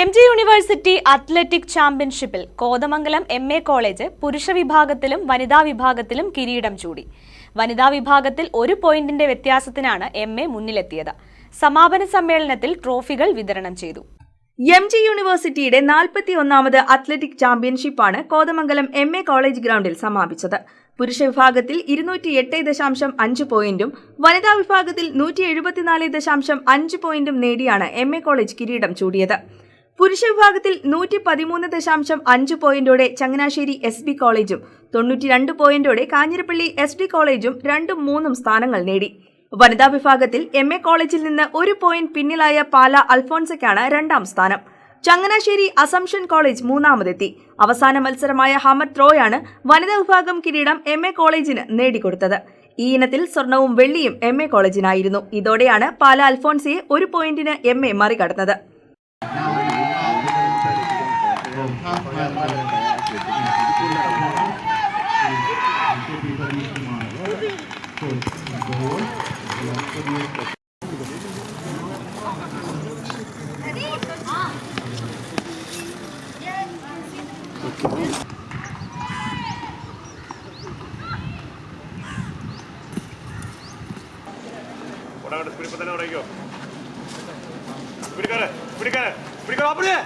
M G university athletic ചാമ്പ്യൻഷിപ്പിൽ Kothamangalam M A college പുരുഷ വിഭാഗത്തിലും വനിതാ വിഭാഗത്തിലും കിരീടം ചൂടി. വനിതാ വിഭാഗത്തിൽ ഒരു പോയിന്റിന്റെ വ്യത്യാസത്തിനാണ് എം എ മുന്നിലെത്തിയത്. സമാപന സമ്മേളനത്തിൽ ട്രോഫികൾ വിതരണം ചെയ്തു. എം ജി യൂണിവേഴ്സിറ്റിയുടെ നാൽപ്പത്തി ഒന്നാമത് അത്ലറ്റിക് ചാമ്പ്യൻഷിപ്പാണ് കോതമംഗലം എം എ കോളേജ് ഗ്രൗണ്ടിൽ സമാപിച്ചത്. പുരുഷ വിഭാഗത്തിൽ ഇരുന്നൂറ്റി എട്ട് ദശാംശം അഞ്ച് പോയിന്റും വനിതാ വിഭാഗത്തിൽ നൂറ്റി എഴുപത്തിനാല് ദശാംശം അഞ്ച് പോയിന്റും നേടിയാണ് എം എ കോളേജ് കിരീടം ചൂടിയത്. പുരുഷ വിഭാഗത്തിൽ നൂറ്റി പതിമൂന്ന് ദശാംശം അഞ്ച് പോയിന്റോടെ ചങ്ങനാശ്ശേരി എസ് ബി കോളേജും തൊണ്ണൂറ്റി രണ്ട് പോയിന്റോടെ കാഞ്ഞിരപ്പള്ളി എസ് ഡി കോളേജും രണ്ടും മൂന്നും സ്ഥാനങ്ങൾ നേടി. വനിതാ വിഭാഗത്തിൽ എം എ കോളേജിൽ നിന്ന് ഒരു പോയിന്റ് പിന്നിലായ പാല അൽഫോൺസയ്ക്കാണ് രണ്ടാം സ്ഥാനം. ചങ്ങനാശ്ശേരി അസംഷൻ കോളേജ് മൂന്നാമതെത്തി. അവസാന മത്സരമായ ഹമർ ത്രോയാണ് വനിതാ വിഭാഗം കിരീടം എം എ കോളേജിന് നേടിക്കൊടുത്തത്. ഈ ഇനത്തിൽ സ്വർണവും വെള്ളിയും എം എ കോളേജിനായിരുന്നു. ഇതോടെയാണ് പാല അൽഫോൺസയെ ഒരു പോയിന്റിന് എം എ മറികടന്നത്. பிடிக்காரு பிடிக்காரு பிடிக்காரு அப்படியே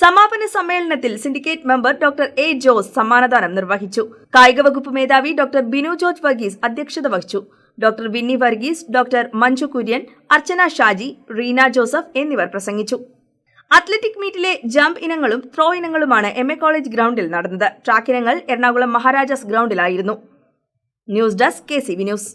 സമാപന സമ്മേളനത്തിൽ syndicate member doctor A Jose സമ്മാനദാനം നിർവഹിച്ചു. കായിക വകുപ്പ് മേധാവി ഡോക്ടർ ബിനു ജോർജ് വർഗീസ് അധ്യക്ഷത വഹിച്ചു. Doctor Winnie Varghese doctor Manju Kurian Archana Shaji Reena Joseph എന്നിവർ പ്രസംഗിച്ചു. അത്ലറ്റിക് മീറ്റിലെ ജംപ് ഇനങ്ങളും ത്രോ ഇനങ്ങളുമാണ് എം എ കോളേജ് ഗ്രൗണ്ടിൽ നടന്നത്. ട്രാക്ക് ഇനങ്ങൾ Ernakulam Maharajas ഗ്രൗണ്ടിലായിരുന്നു. News desk K C V news.